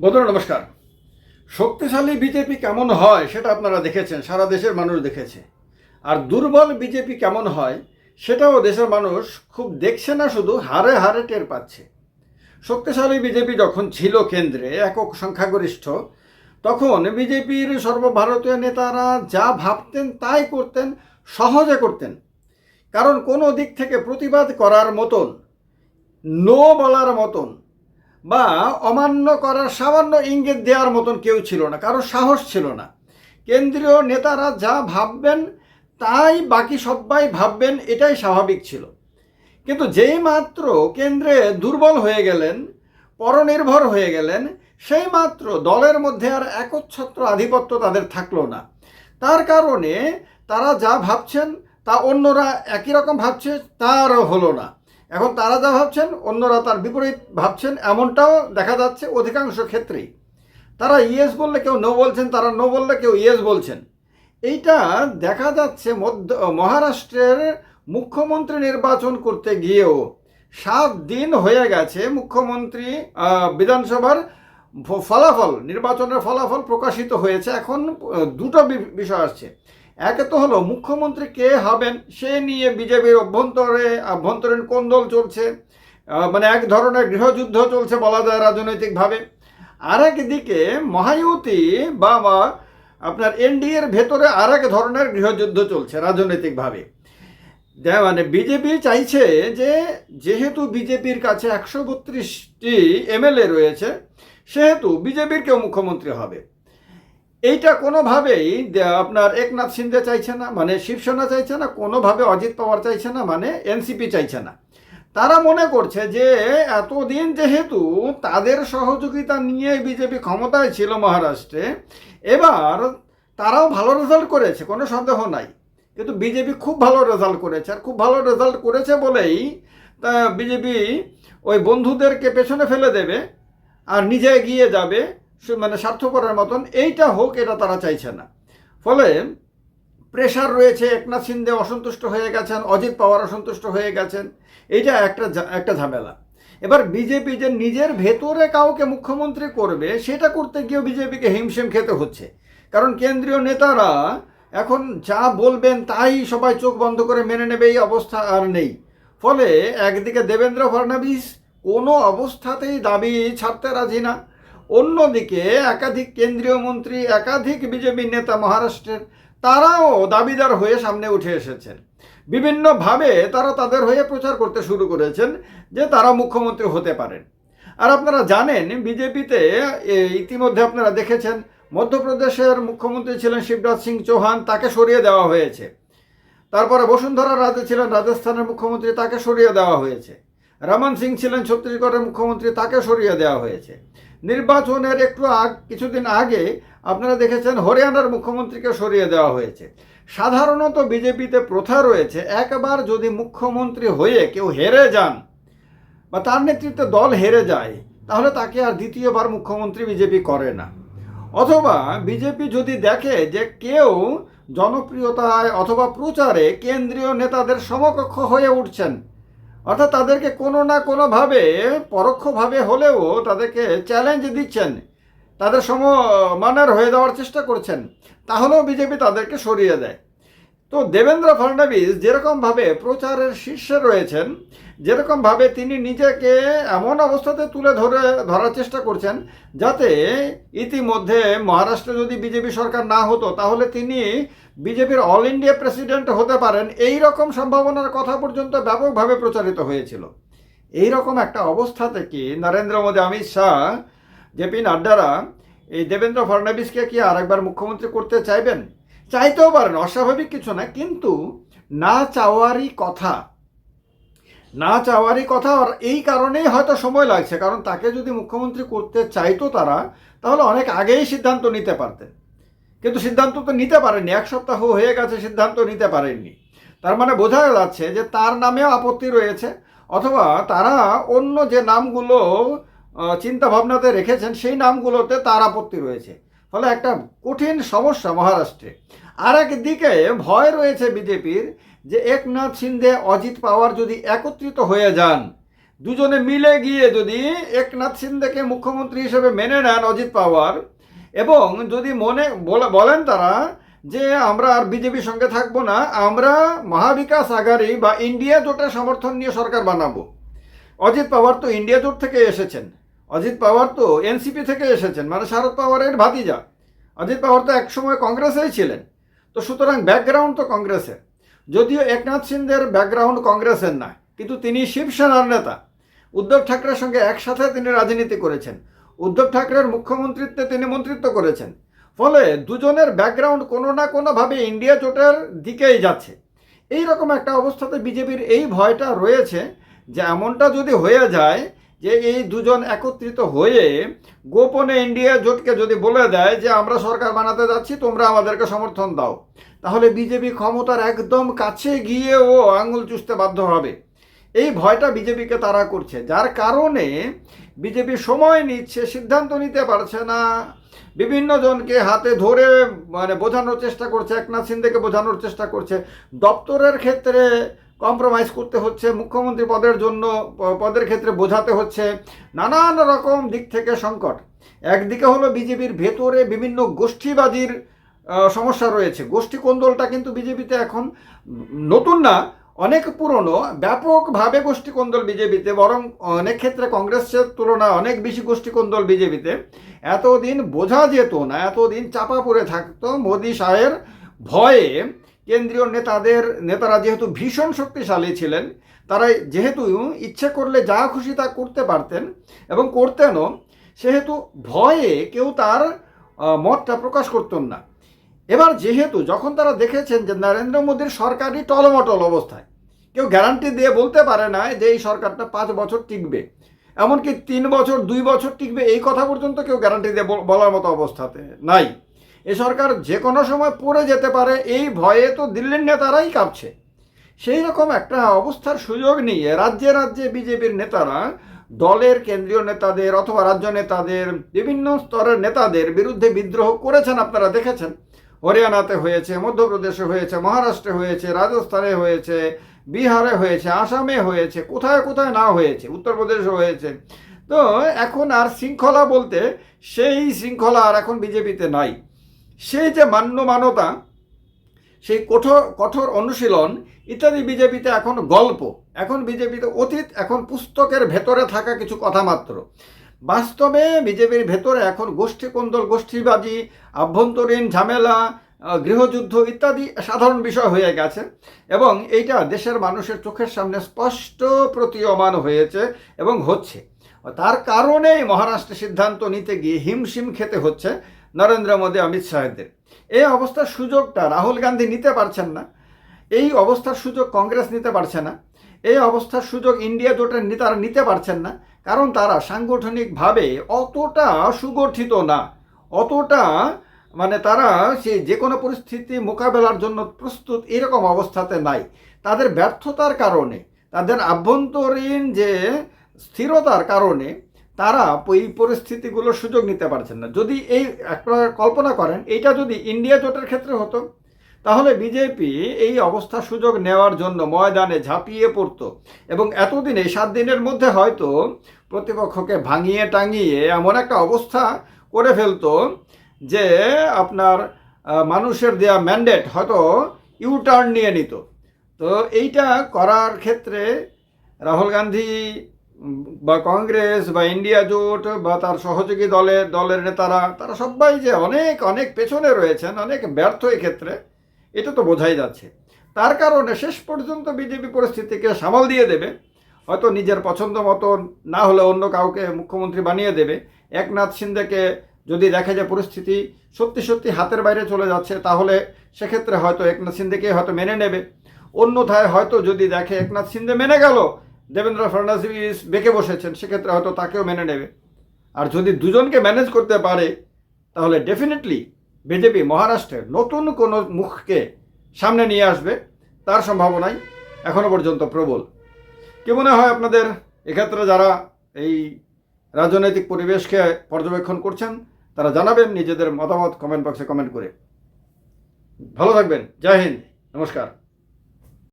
বন্ধুরা, নমস্কার। শক্তিশালী বিজেপি কেমন হয় সেটা আপনারা দেখেছেন, সারা দেশের মানুষ দেখেছে। আর দুর্বল বিজেপি কেমন হয় সেটাও দেশের মানুষ খুব দেখছে না, শুধু হারে হারে টের পাচ্ছে। শক্তিশালী বিজেপি যখন ছিল কেন্দ্রে, একক সংখ্যাগরিষ্ঠ, তখন বিজেপির সর্বভারতীয় নেতারা যা ভাবতেন তাই করতেন, সহজে করতেন। কারণ কোনো দিক থেকে প্রতিবাদ করার মতন, নো বলার মতন বা অমান্য করার সামান্য ইঙ্গিত দেওয়ার মতন কেউ ছিল না কারও সাহস ছিল না। কেন্দ্রীয় নেতারা যা ভাববেন, তাই বাকি সবাই ভাববেন, এটাই স্বাভাবিক ছিল। কিন্তু যেই মাত্র কেন্দ্রে দুর্বল হয়ে গেলেন, পরনির্ভর হয়ে গেলেন, সেই মাত্র দলের মধ্যে আর একচ্ছত্র আধিপত্য তাদের থাকল না। তার কারণে তারা যা ভাবছেন, তা অন্যরা একই রকম ভাবছে, তারও হলো না। এখন তারা যা ভাবছেন, অন্যরা তার বিপরীত ভাবছেন, এমনটাও দেখা যাচ্ছে অধিকাংশ ক্ষেত্রেই। তারা ইয়েস বললে কেউ নো বলছেন, তারা নো বললে কেউ ইয়েস বলছেন। এইটা দেখা যাচ্ছে মধ্য, মহারাষ্ট্রের মুখ্যমন্ত্রী নির্বাচন করতে গিয়েও সাত দিন হয়ে গেছে মুখ্যমন্ত্রী বিধানসভার ফলাফল, নির্বাচনের ফলাফল প্রকাশিত হয়েছে। এখন দুটো বিষয় আসছে। একে তো হলো মুখ্যমন্ত্রী কে হবেন, সে নিয়ে বিজেপির অভ্যন্তরে আভ্যন্তরীণ কোন্দল চলছে? মানে এক ধরনের গৃহযুদ্ধ চলছে বলা যায় রাজনৈতিকভাবে। আরেক দিকে মহায়ুতি বা আপনার এনডিএর ভেতরে আরেক ধরনের গৃহযুদ্ধ চলছে রাজনৈতিকভাবে। মানে বিজেপি চাইছে যে, যেহেতু বিজেপির কাছে একশো বত্রিশটি এমএলএ রয়েছে, সেহেতু বিজেপির কেউ মুখ্যমন্ত্রী হবে। এইটা কোনোভাবেই আপনার একনাথ সিন্ধে চাইছে না মানে শিবসেনা চাইছে না, কোনোভাবে অজিত পাওয়ার চাইছে না মানে এনসিপি চাইছে না। তারা মনে করছে যে এতদিন যেহেতু তাদের সহযোগিতা নিয়ে বিজেপি ক্ষমতায় ছিল মহারাষ্ট্রে, এবার তারাও ভালো রেজাল্ট করেছে, কোনো সন্দেহ নাই। কিন্তু বিজেপি খুব ভালো রেজাল্ট করেছে, আর খুব ভালো রেজাল্ট করেছে বলেই তা বিজেপি ওই বন্ধুদেরকে পেছনে ফেলে দেবে, আর নিজে এগিয়ে যাবে। মানে স্বার্থপরের মতন, এইটা হোক, এটা তারা চাইছে না। ফলে প্রেশার রয়েছে, একনাথ সিন্ধে অসন্তুষ্ট হয়ে গেছেন, অজিত পাওয়ার অসন্তুষ্ট হয়ে গেছেন, এইটা একটা একটা ঝামেলা। এবার বিজেপি যে নিজের ভেতরে কাউকে মুখ্যমন্ত্রী করবে, সেটা করতে গিয়েও বিজেপিকে হিমশিম খেতে হচ্ছে। কারণ কেন্দ্রীয় নেতারা এখন যা বলবেন, তাই সবাই চোখ বন্ধ করে মেনে নেবে, এই অবস্থা আর নেই। ফলে একদিকে দেবেন্দ্র ফডণবীস কোনো অবস্থাতেই দাবি ছাড়তে রাজি না অন্যদিকে একাধিক কেন্দ্রীয় মন্ত্রী, একাধিক বিজেপি নেতা মহারাষ্ট্রের তারাও দাবিদার হয়ে সামনে উঠে এসেছেন। বিভিন্নভাবে তারা তাদের হয়ে প্রচার করতে শুরু করেছেন যে তারা মুখ্যমন্ত্রী হতে পারেন। আর আপনারা জানেন, বিজেপিতে ইতিমধ্যে আপনারা দেখেছেন, মধ্যপ্রদেশের মুখ্যমন্ত্রী ছিলেন শিবরাজ সিং চৌহান, তাকে সরিয়ে দেওয়া হয়েছে। তারপরে বসুন্ধরা রাজে ছিলেন রাজস্থানের মুখ্যমন্ত্রী, তাকে সরিয়ে দেওয়া হয়েছে। রমন সিং ছিলেন ছত্তিশগড়ের মুখ্যমন্ত্রী, তাকে সরিয়ে দেওয়া হয়েছে। নির্বাচনের একটু আগ, কিছুদিন আগে আপনারা দেখেছেন হরিয়ানার মুখ্যমন্ত্রীকে সরিয়ে দেওয়া হয়েছে। সাধারণত বিজেপিতে প্রথা রয়েছে, একবার যদি মুখ্যমন্ত্রী হয়ে কেউ হেরে যান বা তার নেতৃত্বে দল হেরে যায়, তাহলে তাকে আর দ্বিতীয়বার মুখ্যমন্ত্রী বিজেপি করে না। অথবা বিজেপি যদি দেখে যে কেউ জনপ্রিয়তায় অথবা প্রচারে কেন্দ্রীয় নেতাদের সমকক্ষ হয়ে উঠছেন অর্থাৎ তাদেরকে কোনো না কোনোভাবে, পরোক্ষভাবে হলেও তাদেরকে চ্যালেঞ্জ দিচ্ছেন। তাদের সমমানের হয়ে যাওয়ার চেষ্টা করছেন। তাহলেও বিজেপি তাদেরকে সরিয়ে দেয়। তো দেবেন্দ্র ফডণবীস যেরকমভাবে প্রচারের শীর্ষে রয়েছেন যেরকমভাবে তিনি নিজেকে এমন অবস্থাতে তুলে ধরে, ধরার চেষ্টা করছেন যাতে ইতিমধ্যে মহারাষ্ট্রে যদি বিজেপি সরকার না হতো, তাহলে তিনি বিজেপির অল ইন্ডিয়া প্রেসিডেন্ট হতে পারেন। এই রকম সম্ভাবনার কথা পর্যন্ত ব্যাপকভাবে প্রচারিত হয়েছিল। এই রকম একটা অবস্থা থেকে নরেন্দ্র মোদী, অমিত শাহ জেপি নাড্ডারা এই দেবেন্দ্র ফডণবীসকে কি আরেকবার মুখ্যমন্ত্রী করতে চাইবেন? চাইতেও পারেন অস্বাভাবিক কিছু না কিন্তু না চাওয়ারই কথা। না চাওয়ারই কথা আর এই কারণেই হয়তো সময় লাগছে কারণ তাকে যদি মুখ্যমন্ত্রী করতে চাইতো তারা তাহলে অনেক আগেই সিদ্ধান্ত নিতে পারতেন। কিন্তু সিদ্ধান্ত তো নিতে পারেননি এক সপ্তাহ হয়ে গেছে সিদ্ধান্ত নিতে পারেননি। তার মানে বোঝা যাচ্ছে যে তার নামেও আপত্তি রয়েছে অথবা তারা অন্য যে নামগুলো আহ, চিন্তা ভাবনাতে রেখেছেন সেই নামগুলোতে তার আপত্তি রয়েছে। ফলে একটা কঠিন সমস্যা মহারাষ্ট্রে। আর একদিকে ভয় রয়েছে বিজেপির যে একনাথ সিন্ধে অজিত পাওয়ার যদি একত্রিত হয়ে যান, দুজনে মিলে গিয়ে যদি একনাথ সিন্ধেকে মুখ্যমন্ত্রী হিসেবে মেনে নেন অজিত পাওয়ার, এবং যদি মনে বলে- বলেন তারা যে আমরা আর বিজেপির সঙ্গে থাকব না, আমরা মহাবিকাশ আগারী বা ইন্ডিয়া জোটের সমর্থন নিয়ে সরকার বানাবো। অজিত পাওয়ার তো ইন্ডিয়া জোট থেকে এসেছেন। অজিত পাওয়ার তো এনসিপি থেকে এসেছেন মানে শারদ পাওয়ারের ভাতিজা। অজিত পাওয়ার তো একসময় কংগ্রেসেই ছিলেন। তো সুতরাং ব্যাকগ্রাউন্ড তো কংগ্রেসের। যদিও একনাথ সিন্ধের ব্যাকগ্রাউন্ড কংগ্রেসের না কিন্তু তিনি শিবসেনার নেতা। উদ্ধব ঠাকরের সঙ্গে একসাথে তিনি রাজনীতি করেছেন। উদ্ধব ঠাকরের মুখ্যমন্ত্রিত্বে তিনি মন্ত্রিত্ব করেছেন। ফলে দুজনের ব্যাকগ্রাউন্ড কোনো না কোনোভাবে ইন্ডিয়া জোটের দিকেই যাচ্ছে। এই রকম একটা অবস্থাতে বিজেপির এই ভয়টা রয়েছে যে, এমনটা যদি হয়ে যায় যে এই দুজন একত্রিত হয়ে গোপনে ইন্ডিয়া জোটকে যদি বলে দেয় যে আমরা সরকার বানাতে যাচ্ছি, তোমরা আমাদেরকে সমর্থন দাও। তাহলে বিজেপি ক্ষমতার একদম কাছে গিয়েও আঙুল চুষতে বাধ্য হবে। এই ভয়টা বিজেপিকে তারা করছে। যার কারণে বিজেপি সময় নিচ্ছে, সিদ্ধান্ত নিতে পারছে না। বিভিন্ন জনকে হাতে ধরে মানে বোঝানোর চেষ্টা করছে, একনাথ সিন্ধেকে বোঝানোর চেষ্টা করছে। দপ্তরের ক্ষেত্রে কম্প্রোমাইজ করতে হচ্ছে মুখ্যমন্ত্রী পদের জন্য পদের ক্ষেত্রে বোঝাতে হচ্ছে নানান রকম দিক থেকে সংকট। একদিকে হলো বিজেপির ভেতরে বিভিন্ন গোষ্ঠীবাজির আহ, সমস্যা রয়েছে। গোষ্ঠী কোন্দলটা কিন্তু বিজেপিতে এখন নতুন না অনেক পুরনো। ব্যাপকভাবে গোষ্ঠী কোন্দল বিজেপিতে বরং অনেক ক্ষেত্রে কংগ্রেসের তুলনায় অনেক বেশি গোষ্ঠী কোন্দল বিজেপিতে। এতদিন বোঝা যেত না এতদিন চাপা পড়ে থাকতো মোদি শাহের ভয়ে কেন্দ্রীয় নেতাদের, নেতারা যেহেতু ভীষণ শক্তিশালী ছিলেন তারা যেহেতু ইচ্ছে করলে যা খুশি তা করতে পারতেন এবং করতেনও, সেহেতু ভয়ে কেউ তার মতটা প্রকাশ করতেন না। এবার যেহেতু যখন তারা দেখেছেন যে নরেন্দ্র মোদীর সরকারই টলমটল অবস্থায়, কেউ গ্যারান্টি দিয়ে বলতে পারে না যে এই সরকারটা পাঁচ বছর টিকবে। এমনকি তিন বছর, দুই বছর টিকবে, এই কথা পর্যন্ত কেউ গ্যারান্টি দিয়ে বলার মতো অবস্থাতে নাই। এ সরকার যে কোনো সময় পড়ে যেতে পারে, এই ভয়ে তো দিল্লির নেতারাই কাঁপছে। সেই রকম একটা অবস্থার সুযোগ নিয়ে রাজ্যে রাজ্যে বিজেপির নেতারা দলের কেন্দ্রীয় নেতাদের অথবা রাজ্য নেতাদের, বিভিন্ন স্তরের নেতাদের বিরুদ্ধে বিদ্রোহ করেছেন আপনারা দেখেছেন। হরিয়ানাতে হয়েছে, মধ্যপ্রদেশে হয়েছে, মহারাষ্ট্রে হয়েছে, রাজস্থানে হয়েছে, বিহারে হয়েছে, আসামে হয়েছে, কোথায় কোথায় না হয়েছে, উত্তরপ্রদেশে হয়েছে। তো এখন আর শৃঙ্খলা বলতে সেই শৃঙ্খলা আর এখন বিজেপিতে নাই। সেই যে মান্য মানতা সেই কঠোর কঠোর অনুশীলন, ইত্যাদি বিজেপিতে এখন গল্প। এখন বিজেপিতে অতীত, এখন পুস্তকের ভেতরে থাকা কিছু কথা মাত্র। বাস্তবে বিজেপির ভেতরে এখন গোষ্ঠী কোন্দল, গোষ্ঠীবাজি, আভ্যন্তরীণ ঝামেলা গৃহযুদ্ধ ইত্যাদি সাধারণ বিষয় হয়ে গেছে এবং এইটা দেশের মানুষের চোখের সামনে স্পষ্ট প্রতীয়মান হয়েছে এবং হচ্ছে। তার কারণেই মহারাষ্ট্রে সিদ্ধান্ত নিতে গিয়ে হিমশিম খেতে হচ্ছে। নরেন্দ্র মোদী, অমিত শাহেদের এই অবস্থার সুযোগটা রাহুল গান্ধী নিতে পারছেন না। এই অবস্থার সুযোগ কংগ্রেস নিতে পারছে না। এই অবস্থার সুযোগ ইন্ডিয়া জোটের নেতারা নিতে পারছেন না। কারণ তারা সাংগঠনিকভাবে অতটা সুগঠিত না। অতটা মানে তারা সে যে কোনো পরিস্থিতি মোকাবেলার জন্য প্রস্তুত এরকম অবস্থাতে নাই। তাদের ব্যর্থতার কারণে, তাদের আভ্যন্তরীণ যে স্থিরতার কারণে তারা এই পরিস্থিতিগুলোর সুযোগ নিতে পারছেন না। যদি এই আপনারা কল্পনা করেন, এইটা যদি ইন্ডিয়া জোটের ক্ষেত্রে হতো, তাহলে বিজেপি এই অবস্থা সুযোগ নেওয়ার জন্য ময়দানে ঝাঁপিয়ে পড়তো এবং এতদিনে, সাত দিনের মধ্যে হয়তো প্রতিপক্ষকে ভাঙিয়ে টাঙিয়ে এমন একটা অবস্থা করে ফেলতো যে আপনার মানুষের দেয়া ম্যান্ডেট হয়তো ইউটার্ন নিয়ে নিত। তো এইটা করার ক্ষেত্রে রাহুল গান্ধী বা কংগ্রেস বা ইন্ডিয়া জোট বা তার সহযোগী দলের দলের নেতারা, তারা সবাই যে অনেক অনেক পেছনে রয়েছেন, অনেক ব্যর্থ ক্ষেত্রে এটা তো বোঝাই যাচ্ছে। তার কারণে শেষ পর্যন্ত বিজেপি পরিস্থিতিকে সামাল দিয়ে দেবে। হয়তো নিজের পছন্দ মতো না হলে অন্য কাউকে মুখ্যমন্ত্রী বানিয়ে দেবে। একনাথ সিন্ধেকে যদি দেখে যে পরিস্থিতি সত্যি সত্যি হাতের বাইরে চলে যাচ্ছে, তাহলে সেক্ষেত্রে হয়তো একনাথ সিন্ধেকে হয়তো মেনে নেবে। অন্যথায় হয়তো যদি দেখে একনাথ সিন্ধে মেনে গেল দেবেন্দ্র ফডণবীস বেঁকে বসেছেন, সেক্ষেত্রে হয়তো তাকেও মেনে নেবে। আর যদি দুজনকে ম্যানেজ করতে পারে, তাহলে ডেফিনেটলি বিজেপি মহারাষ্ট্রের নতুন কোনো মুখকে সামনে নিয়ে আসবে, তার সম্ভাবনাই এখনও পর্যন্ত প্রবল। কি মনে হয় আপনাদের? এক্ষেত্রে যারা এই রাজনৈতিক পরিবেশকে পর্যবেক্ষণ করছেন, তারা জানাবেন নিজেদের মতামত কমেন্ট বক্সে কমেন্ট করে। ভালো থাকবেন। জয় হিন্দ। নমস্কার।